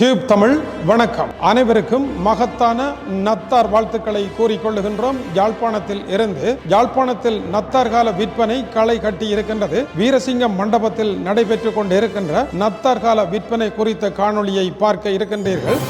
Tube Tamil வணக்கம். அனைவருக்கும் மகத்தான நத்தார் வாழ்த்துக்களை கூறிக்கொள்ளுகின்றோம். யாழ்ப்பாணத்தில் இருந்து யாழ்ப்பாணத்தில் நத்தார் கால விற்பனை களை கட்டி இருக்கின்றது. வீரசிங்கம் மண்டபத்தில் நடைபெற்றுக் கொண்டிருக்கின்ற நத்தார் கால விற்பனை குறித்த காணொளியை பார்க்க இருக்கின்றீர்கள்.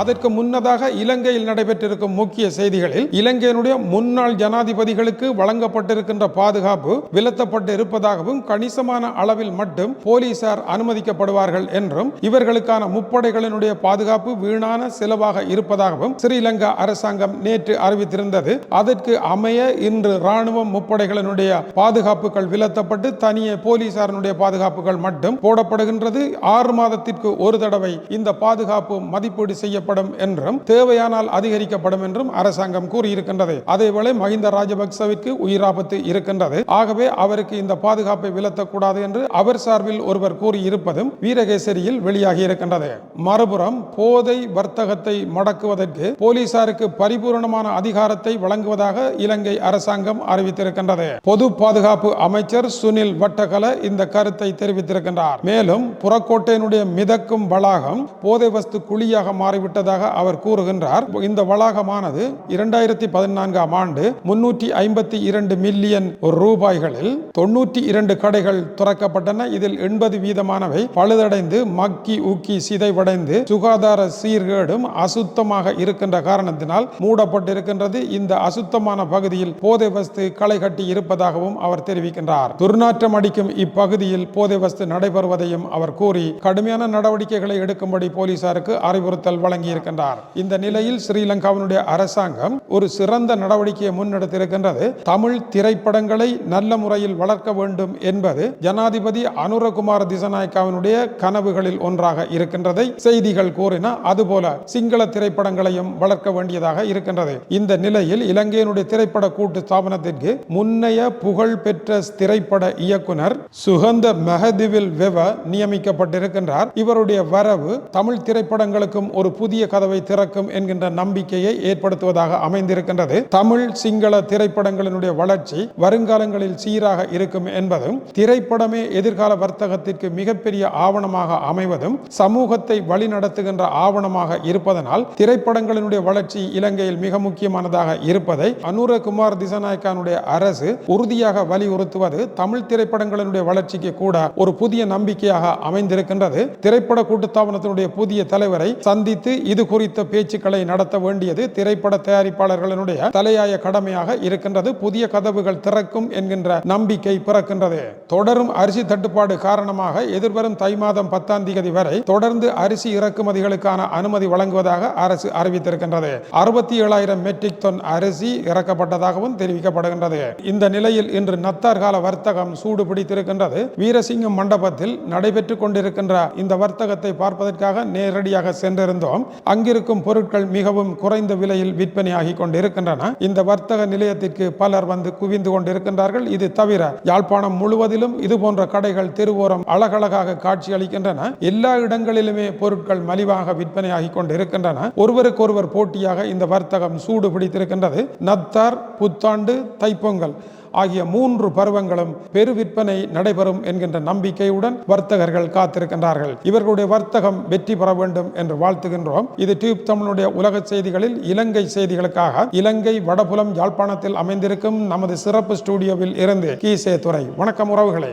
அதற்கு முன்னதாக இலங்கையில் நடைபெற்றிருக்கும் முக்கிய செய்திகளில் இலங்கையினுடைய முன்னாள் ஜனாதிபதிகளுக்கு வழங்கப்பட்டிருக்கின்ற பாதுகாப்பு விலத்தப்பட்டு இருப்பதாகவும் கணிசமான அளவில் மட்டும் போலீசார் அனுமதிக்கப்படுவார்கள் என்றும் இவர்களுக்கான முப்படைகளினுடைய பாதுகாப்பு வீணான செலவாக இருப்பதாகவும் ஸ்ரீலங்கா அரசாங்கம் நேற்று அறிவித்திருந்தது. அதற்கு அமைய இன்று ராணுவம் முப்படைகளினுடைய பாதுகாப்புகள் விலத்தப்பட்டு தனியே போலீசாரினுடைய பாதுகாப்புகள் மட்டும் போடப்படுகின்றது. ஆறு மாதத்திற்கு ஒரு தடவை இந்த பாதுகாப்பு மதிப்பீடு செய்ய செய்யப்படும் என்றும் தேவையானால் அதிகரிக்கப்படும் என்றும் அரசாங்கம் கூறியிருக்கின்றது. அதேவேளை மஹிந்த ராஜபக்சவிற்கு உயிராபத்து இருக்கின்றது. ஆகவே அவருக்கு இந்த பாதுகாப்பை விலத்தக்கூடாது என்று அவர் சார்பில் ஒருவர் கூறியிருப்பதும் வீரகேசரியில் வெளியாகி இருக்கின்றது. மறுபுறம் போதை வர்த்தகத்தை மடக்குவதற்கு போலீசாருக்கு பரிபூரணமான அதிகாரத்தை வழங்குவதாக இலங்கை அரசாங்கம் அறிவித்திருக்கின்றது. பொது பாதுகாப்பு அமைச்சர் சுனில் வட்டகல இந்த கருத்தை தெரிவித்திருக்கின்றார். மேலும் புறக்கோட்டையினுடைய மிதக்கும் வளாகம் போதை வஸ்து குழியாக விட்டதாக அவர் கூறுகின்றார். இந்த வளாகமானது இரண்டாயிரத்தி பதினான்காம் ஆண்டு முன்னூற்றி ஐம்பத்தி இரண்டு மில்லியன் ரூபாய்களில் தொன்னூற்றி இரண்டு கடைகள் துறக்கப்பட்டன. இதில் எண்பது வீதமானவை பழுதடைந்து மக்கி ஊக்கி சிதைவடைந்து சுகாதார சீர்கேடும் அசுத்தமாக இருக்கின்ற காரணத்தினால் மூடப்பட்டிருக்கின்றது. இந்த அசுத்தமான பகுதியில் போதை வஸ்து களை கட்டி இருப்பதாகவும் அவர் தெரிவிக்கின்றார். துர்நாற்றம் அடிக்கும் இப்பகுதியில் போதை வஸ்து நடைபெறுவதையும் அவர் கூறி கடுமையான நடவடிக்கைகளை எடுக்கும்படி போலீசாருக்கு அறிவுறுத்தல் வழங்கி வழங்கியிருக்கின்றார் இந்த நிலையில் ஸ்ரீலங்காவினுடைய அரசாங்கம் ஒரு சிறந்த நடவடிக்கையை முன்னெடுத்திருக்கின்றது. தமிழ் திரைப்படங்களை நல்ல முறையில் வளர்க்க வேண்டும் என்பது ஜனாதிபதி அனுரகுமார் திசநாயக்காவினுடைய கனவுகளில் ஒன்றாக இருக்கின்றதை. செய்திகள் கூறின அதுபோல சிங்கள திரைப்படங்களையும் வளர்க்க வேண்டியதாக இருக்கின்றது. இந்த நிலையில் இலங்கையினுடைய திரைப்பட கூட்டு ஸ்தாபனத்திற்கு முன்னைய புகழ் பெற்ற திரைப்பட இயக்குனர் சுகந்த மெஹதிவில் வெவ நியமிக்கப்பட்டிருக்கின்றார். இவருடைய வரவு தமிழ் திரைப்படங்களுக்கும் ஒரு புதிய புதிய கதவை திறக்கும் என்கின்ற நம்பிக்கையை ஏற்படுத்துவதாக அமைந்திருக்கின்றது. தமிழ் சிங்கள திரைப்படங்களினுடைய வளர்ச்சி வருங்காலங்களில் சீராக இருக்கும் என்பதும் திரைப்படமே எதிர்கால வர்த்தகத்திற்கு மிகப்பெரிய ஆவணமாக அமைவதும் சமூகத்தை வழிநடத்துகின்ற ஆவணமாக இருப்பதனால் திரைப்படங்களினுடைய வளர்ச்சி இலங்கையில் மிக முக்கியமானதாக இருப்பதை அனுரகுமார் திசநாயக்கானுடைய அரசு உறுதியாக வலியுறுத்துவது தமிழ் திரைப்படங்களினுடைய வளர்ச்சிக்கு கூட ஒரு புதிய நம்பிக்கையாக அமைந்திருக்கின்றது. திரைப்பட கூட்டுத்தாபனத்தினுடைய புதிய தலைவரை சந்தித்து இது குறித்த பேச்சுக்களை நடத்த வேண்டியது திரைப்பட தயாரிப்பாளர்களினுடைய தலையாய கடமையாக இருக்கின்றது. புதிய கதவுகள் திறக்கும் என்கின்ற நம்பிக்கை பிறக்கின்றது. தொடரும் அரிசி தட்டுப்பாடு காரணமாக எதிர்வரும் தை மாதம் பத்தாம் தேதி வரை தொடர்ந்து அரிசி இறக்குமதிகளுக்கான அனுமதி வழங்குவதாக அரசு அறிவித்திருக்கின்றது. அறுபத்தி ஏழாயிரம் மெட்ரிக் டன் அரிசி இறக்கப்பட்டதாகவும் தெரிவிக்கப்படுகின்றது. இந்த நிலையில் இன்று நத்தார் கால வர்த்தகம் சூடு பிடித்திருக்கின்றது வீரசிங்கம் மண்டபத்தில் நடைபெற்றுக் கொண்டிருக்கின்ற இந்த வர்த்தகத்தை பார்ப்பதற்காக நேரடியாக சென்றிருந்தோம். அங்கிருக்கும் பொருட்கள் மிகவும் குறைந்த விலையில் விற்பனையாகி கொண்டிருக்கின்றன. இந்த வர்த்தக நிலையத்திற்கு பலர் வந்து குவிந்து கொண்டிருக்கின்றார்கள். இது தவிர யாழ்ப்பாணம் முழுவதிலும் இது போன்ற கடைகள் தெருவோரம் அழகழகாக காட்சி அளிக்கின்றன எல்லா இடங்களிலுமே பொருட்கள் மலிவாக விற்பனையாகி கொண்டிருக்கின்றன. ஒருவருக்கொருவர் போட்டியாக இந்த வர்த்தகம் சூடு பிடித்திருக்கின்றது நத்தார் புத்தாண்டு தைப்பொங்கல். ஆகிய மூன்று பருவங்களும் பெரு விற்பனை நடைபெறும் என்கின்ற நம்பிக்கையுடன் வர்த்தகர்கள் காத்திருக்கின்றார்கள். இவர்களுடைய வர்த்தகம் வெற்றி பெற வேண்டும் என்று வாழ்த்துகின்றோம். இது டியூப் தமிழுடைய உலக செய்திகளில் இலங்கை செய்திகளுக்காக இலங்கை வடபுலம் யாழ்ப்பாணத்தில் அமைந்திருக்கும் நமது சிறப்பு ஸ்டுடியோவில் இருந்து கீசே துறை வணக்கம் உறவுகளே.